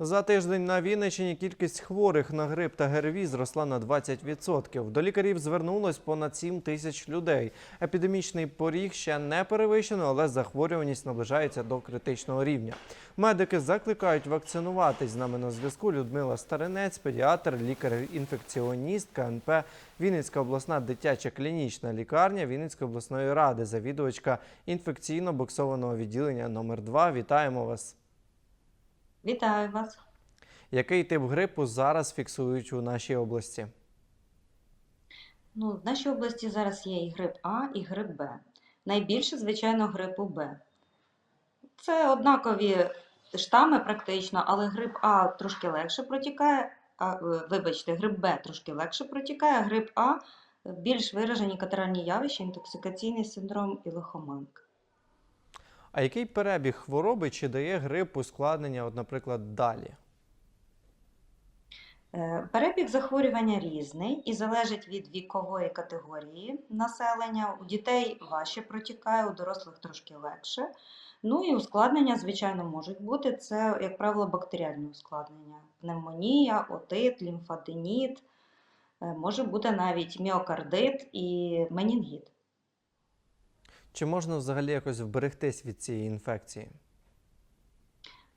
За тиждень на Вінниччині кількість хворих на грип та ГРВІ зросла на 20%. До лікарів звернулось понад 7 тисяч людей. Епідемічний поріг ще не перевищено, але захворюваність наближається до критичного рівня. Медики закликають вакцинуватись. З нами на зв'язку Людмила Старинець, педіатр, лікар-інфекціоніст КНП Вінницька обласна дитяча клінічна лікарня Вінницької обласної ради, завідувачка інфекційно-боксованого відділення номер 2 Вітаємо вас. Вітаю вас. Який тип грипу зараз фіксують у нашій області? Ну, в нашій області зараз є і грип А, і грип Б. Найбільше, звичайно, грипу Б. Це однакові штами практично, але грип А трошки легше протікає, а, е, вибачте, грип Б трошки легше протікає, а грип А більш виражені катеральні явища, інтоксикаційний синдром і лихоманка. А який перебіг хвороби чи дає грип ускладнення, от, наприклад, далі? Е, Перебіг захворювання різний і залежить від вікової категорії населення. У дітей важче протікає, у дорослих трошки легше. Ну і ускладнення, звичайно, можуть бути. Це, як правило, бактеріальні ускладнення: пневмонія, отит, лімфаденіт, е, може бути навіть міокардит і менінгіт. Чи можна взагалі якось вберегтись від цієї інфекції?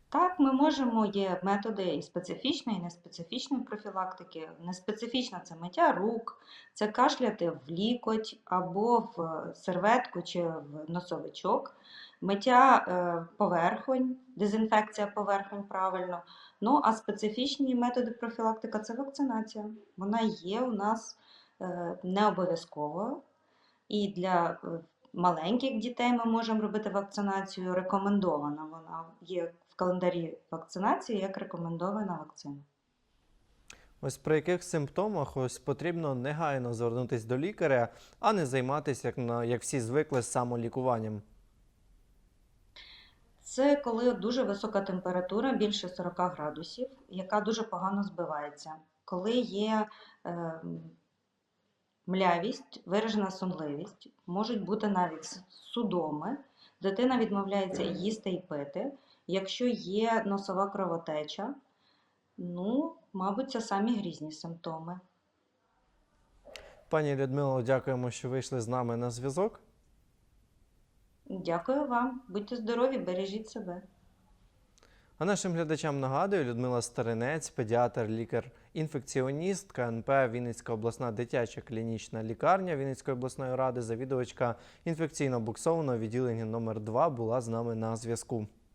Так, ми можемо, є методи і специфічної, і неспецифічної профілактики. Неспецифічна це миття рук, це кашляти в лікоть або в серветку чи в носовичок, миття е, поверхонь, дезінфекція поверхонь правильно. Ну, а специфічні методи профілактика це вакцинація. Вона є у нас е, не обов'язково. І для е, маленьких дітей ми можемо робити вакцинацію. Рекомендована вона є в календарі вакцинації як рекомендована вакцина. Ось при яких симптомах ось потрібно негайно звернутися до лікаря, а не займатися, як, на, як всі звикли, самолікуванням. Це коли дуже висока температура, більше 40 градусів, яка дуже погано збивається. Коли є е, млявість, виражена сонливість, можуть бути навіть судоми, дитина відмовляється їсти і пити. Якщо є носова кровотеча, ну, мабуть, це самі грізні симптоми. Пані Людмило, дякуємо, що вийшли з нами на зв'язок. Дякую вам, будьте здорові, бережіть себе. А нашим глядачам нагадую, Людмила Старинець, педіатр, лікар-інфекціоніст КНП Вінницька обласна дитяча клінічна лікарня Вінницької обласної ради, завідувачка інфекційно-буксованого відділення номер 2 була з нами на зв'язку.